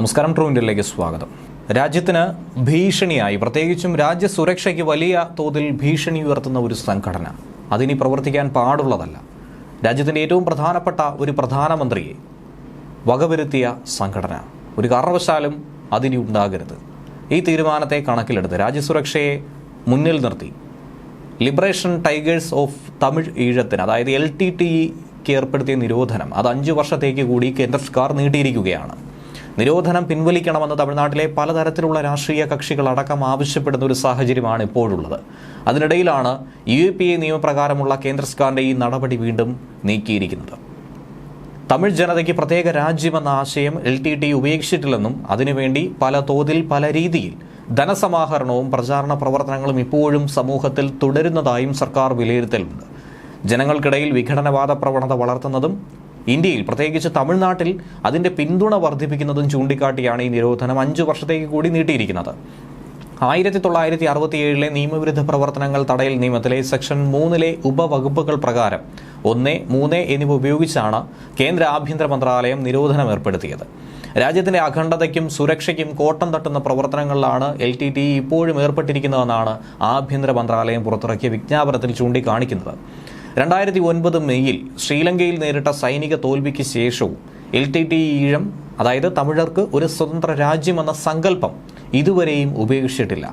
നമസ്കാരം ട്രൂ ഇന്ത്യയിലേക്ക് സ്വാഗതം. രാജ്യത്തിന് ഭീഷണിയായി പ്രത്യേകിച്ചും രാജ്യസുരക്ഷയ്ക്ക് വലിയ തോതിൽ ഭീഷണി ഉയർത്തുന്ന ഒരു സംഘടന. അതിനി പ്രവർത്തിക്കാൻ പാടുള്ളതല്ല. രാജ്യത്തിന്റെ ഏറ്റവും പ്രധാനപ്പെട്ട ഒരു പ്രധാനമന്ത്രിയെ വകവരുത്തിയ സംഘടന. ഒരു കാരണവശാലും അതിനി ഉണ്ടാകരുത്. ഈ തീരുമാനത്തെ കണക്കിലെടുത്ത് രാജ്യസുരക്ഷയെ മുന്നിൽ നിർത്തി. ലിബറേഷൻ ടൈഗേഴ്സ് ഓഫ് തമിഴ് ഈഴത്തിന് അതായത് എൽ ടി ടിക്ക് ഏർപ്പെടുത്തിയ നിരോധനം അത് അഞ്ച് വർഷത്തേക്ക് കൂടി കേന്ദ്ര സർക്കാർ നീട്ടിയിരിക്കുകയാണ്. നിരോധനം പിൻവലിക്കണമെന്ന് തമിഴ്നാട്ടിലെ പലതരത്തിലുള്ള രാഷ്ട്രീയ കക്ഷികൾ അടക്കം ആവശ്യപ്പെടുന്ന ഒരു സാഹചര്യമാണ് ഇപ്പോഴുള്ളത്. അതിനിടയിലാണ് യു പി എ നിയമപ്രകാരമുള്ള കേന്ദ്ര സർക്കാരിന്റെ ഈ നടപടി വീണ്ടും നീക്കിയിരിക്കുന്നത്. തമിഴ് ജനതയ്ക്ക് പ്രത്യേക രാജ്യമെന്ന ആശയം എൽ ടി ടി ഉപേക്ഷിച്ചിട്ടില്ലെന്നും അതിനുവേണ്ടി പല തോതിൽ പല രീതിയിൽ ധനസമാഹരണവും പ്രചാരണ പ്രവർത്തനങ്ങളും ഇപ്പോഴും സമൂഹത്തിൽ തുടരുന്നതായും സർക്കാർ വിലയിരുത്തലുണ്ട്. ജനങ്ങൾക്കിടയിൽ വിഘടനവാദ പ്രവണത വളർത്തുന്നതും ഇന്ത്യയിൽ പ്രത്യേകിച്ച് തമിഴ്നാട്ടിൽ അതിന്റെ പിന്തുണ വർദ്ധിപ്പിക്കുന്നതും ചൂണ്ടിക്കാട്ടിയാണ് ഈ നിരോധനം അഞ്ച് വർഷത്തേക്ക് കൂടി നീട്ടിയിരിക്കുന്നത്. ആയിരത്തി തൊള്ളായിരത്തി അറുപത്തിയേഴിലെ നിയമവിരുദ്ധ പ്രവർത്തനങ്ങൾ തടയൽ നിയമത്തിലെ സെക്ഷൻ മൂന്നിലെ ഉപവകുപ്പുകൾ പ്രകാരം ഒന്ന് മൂന്ന് എന്നിവ ഉപയോഗിച്ചാണ് കേന്ദ്ര ആഭ്യന്തര മന്ത്രാലയം നിരോധനം ഏർപ്പെടുത്തിയത്. രാജ്യത്തിന്റെ അഖണ്ഡതയ്ക്കും സുരക്ഷയ്ക്കും കോട്ടം തട്ടുന്ന പ്രവർത്തനങ്ങളിലാണ് എൽ ടി ടി ഇപ്പോഴും ഏർപ്പെട്ടിരിക്കുന്നതെന്നാണ് ആഭ്യന്തര മന്ത്രാലയം പുറത്തിറക്കിയ വിജ്ഞാപനത്തിൽ ചൂണ്ടിക്കാണിക്കുന്നത്. രണ്ടായിരത്തി ഒൻപത് മെയ്യിൽ ശ്രീലങ്കയിൽ നേരിട്ട സൈനിക തോൽവിക്ക് ശേഷവും എൽ ടി ടി ഈഴം അതായത് തമിഴർക്ക് ഒരു സ്വതന്ത്ര രാജ്യമെന്ന സങ്കല്പം ഇതുവരെയും ഉപേക്ഷിച്ചിട്ടില്ല.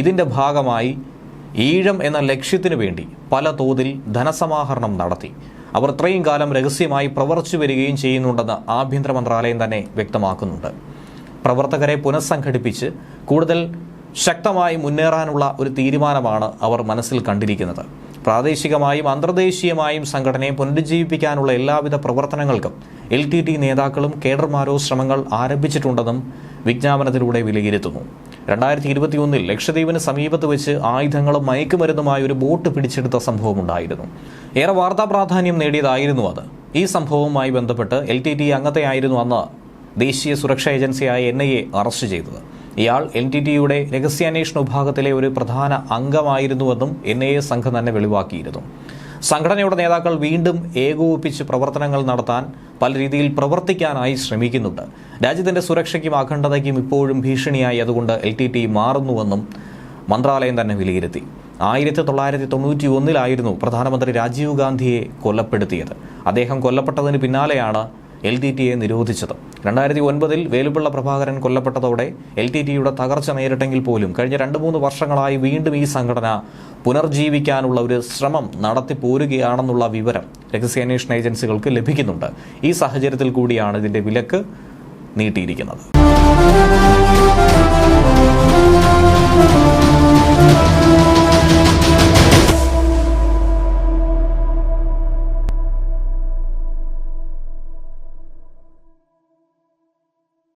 ഇതിന്റെ ഭാഗമായി ഈഴം എന്ന ലക്ഷ്യത്തിനു വേണ്ടി പല തോതിൽ ധനസമാഹരണം നടത്തി. അവർ ഇത്രയും കാലം രഹസ്യമായി പ്രവർത്തിച്ചു വരികയും ചെയ്യുന്നുണ്ടെന്ന് ആഭ്യന്തര മന്ത്രാലയം തന്നെ വ്യക്തമാക്കുന്നുണ്ട്. പ്രവർത്തകരെ പുനഃസംഘടിപ്പിച്ച് കൂടുതൽ ശക്തമായി മുന്നേറാനുള്ള ഒരു തീരുമാനമാണ് അവർ മനസ്സിൽ കണ്ടിരിക്കുന്നത്. പ്രാദേശികമായും അന്തർദേശീയമായും സംഘടനയെ പുനരുജ്ജീവിപ്പിക്കാനുള്ള എല്ലാവിധ പ്രവർത്തനങ്ങൾക്കും എൽ ടി ടി നേതാക്കളും കേഡർമാരോ ശ്രമങ്ങൾ ആരംഭിച്ചിട്ടുണ്ടെന്നും വിജ്ഞാപനത്തിലൂടെ വിലയിരുത്തുന്നു. രണ്ടായിരത്തി ഇരുപത്തിയൊന്നിൽ ലക്ഷദ്വീപിന് സമീപത്ത് വെച്ച് ആയുധങ്ങളും മയക്കുമരുന്നുമായി ഒരു ബോട്ട് പിടിച്ചെടുത്ത സംഭവമുണ്ടായിരുന്നു. ഏറെ വാർത്താ പ്രാധാന്യം നേടിയതായിരുന്നു അത്. ഈ സംഭവവുമായി ബന്ധപ്പെട്ട് എൽ ടി ടി അംഗത്തെയായിരുന്നു അന്ന് ദേശീയ സുരക്ഷാ ഏജൻസിയായ എൻ ഐ എ അറസ്റ്റ് ചെയ്തത്. ഇയാൾ എൻ ടി ടിയുടെ രഹസ്യാന്വേഷണ വിഭാഗത്തിലെ ഒരു പ്രധാന അംഗമായിരുന്നുവെന്നും എൻ ഐ എ സംഘം തന്നെ വെളിവാക്കിയിരുന്നു. സംഘടനയുടെ നേതാക്കൾ വീണ്ടും ഏകോപിപ്പിച്ച് പ്രവർത്തനങ്ങൾ നടത്താൻ പല രീതിയിൽ പ്രവർത്തിക്കാനായി ശ്രമിക്കുന്നുണ്ട്. രാജ്യത്തിന്റെ സുരക്ഷയ്ക്കും അഖണ്ഡതയ്ക്കും ഇപ്പോഴും ഭീഷണിയായി അതുകൊണ്ട് എൽ ടി ടി മാറുന്നുവെന്നും മന്ത്രാലയം തന്നെ വിലയിരുത്തി. ആയിരത്തി തൊള്ളായിരത്തി തൊണ്ണൂറ്റി ഒന്നിലായിരുന്നു പ്രധാനമന്ത്രി രാജീവ് ഗാന്ധിയെ കൊല്ലപ്പെടുത്തിയത് അദ്ദേഹം കൊല്ലപ്പെട്ടതിന് പിന്നാലെയാണ് എൽ ടി ടിയെ നിരോധിച്ചത്. രണ്ടായിരത്തി ഒൻപതിൽ വേലുപിള്ള പ്രഭാകരൻ കൊല്ലപ്പെട്ടതോടെ എൽ ടി ടിയുടെ തകർച്ച നേരിട്ടെങ്കിൽ പോലും കഴിഞ്ഞ രണ്ട് മൂന്ന് വർഷങ്ങളായി വീണ്ടും ഈ സംഘടന പുനർജീവിക്കാനുള്ള ഒരു ശ്രമം നടത്തിപ്പോരുകയാണെന്നുള്ള വിവരം രഹസ്യാന്വേഷണ ഏജൻസികൾക്ക് ലഭിക്കുന്നുണ്ട്. ഈ സാഹചര്യത്തിൽ കൂടിയാണ് ഇതിന്റെ വിലക്ക് നീട്ടിയിരിക്കുന്നത്.